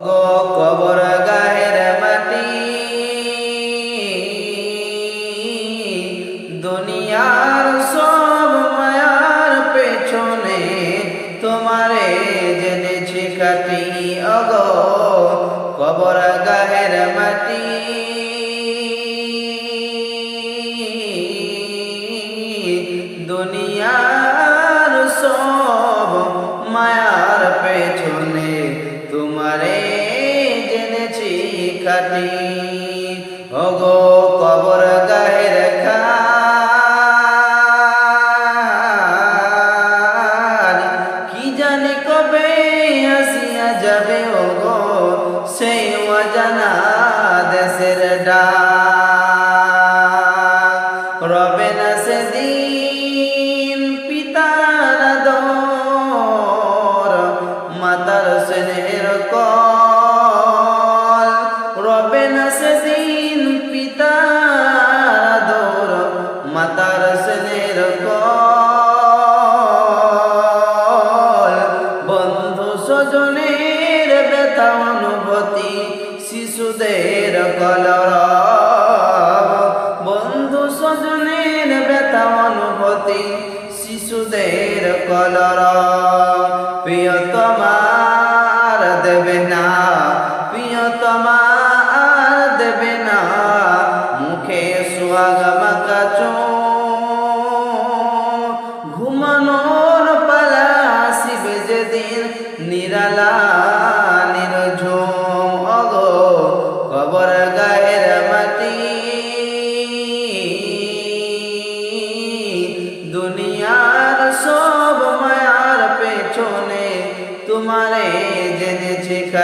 কবর গায়ের মাটি দুনিয়ার সব মায়ার পেছনে তোমারে জেনেছি কাটি কাটি ওগো কবর গায়ের খান। কি জানি কবে আসিয়া যাবে ওগো সেই অজানা দেশের ডাক। মাতার স্নেহের কল। বন্ধু স্বজনের ব্যথা অনুভূতি শিশুদের কলর বন্ধু স্বজনের ব্যথা অনুভূতি শিশুদের কলর প্রিয় তোমার দেবে না প্রিয় তোমার দেবে না। মুখে সুয়াগ মাকাচো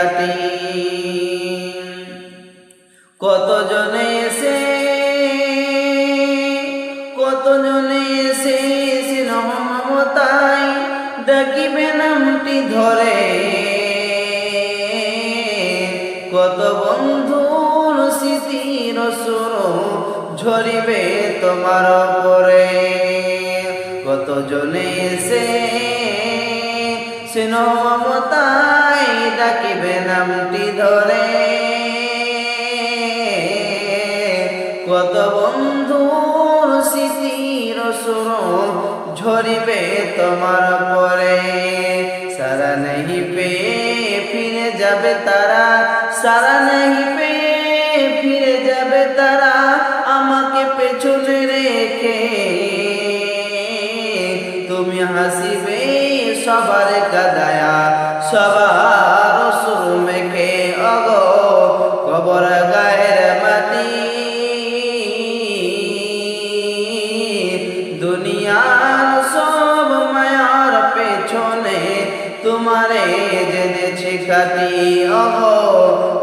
জেনেছে খাটি কত জনে এসে কত জনে এসে মমতাই ডাকিবে নামটি ধরে। কত বন্ধুর স্মৃতির সুর ঝরিবে তোমার পরে কত জনে এসে সিনো মমতাই ধরে। কত স্মৃতির সুর ঝরিবে তোমার পরে। সারা ফিরে যাবে তারা, সারা পে ফিরে যাবে তারা, আমাকে পেছনে রেখে। তুমি হাসিবে সবার কাদায়া সবার তোমারে জেনেছি খাটি অগো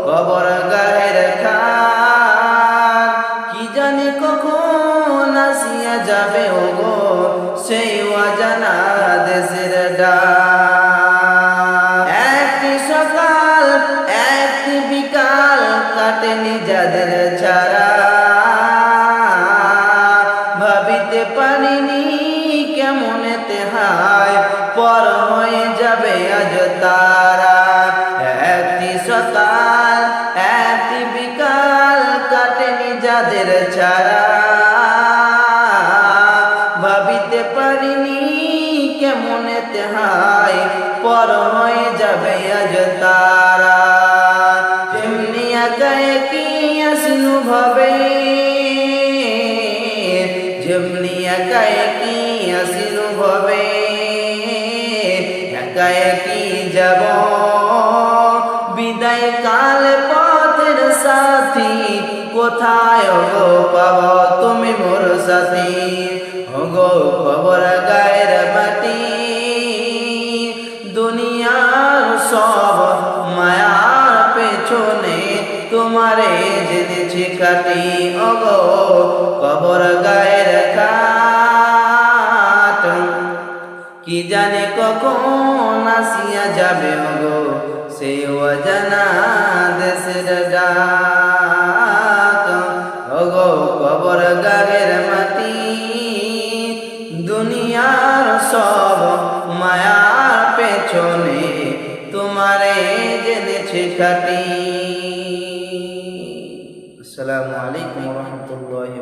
কবর গায়ের খান। কি জানি কখন আসিয়া যাবে ওগো সেই অজানা দেশের ডাক। একটি সকাল, একটি বিকাল কাটেনি যাদের ছাড়া ভাবিতে পারিনি কেমন তেহায় পর হয়ে যাবে আজ তারা। যেমনি একাই কি আসনু ভাবে? যেমনি একাই কি আসনু ভাবে? একাই কি যাব? কোথায়? গো পাব তুমি মোর সাথী গো খবর গায়ের মাটি দুনিয়ার সব মায়ার পেছনে তোমারে জেনেছি কাটি অগো কবর গায়ের কাট কি জানে কখন আসিয়া যাবে গো সে অজানা দেশের ডাক তোমারে আসসালামু আলাইকুম রহমতুল্লাহ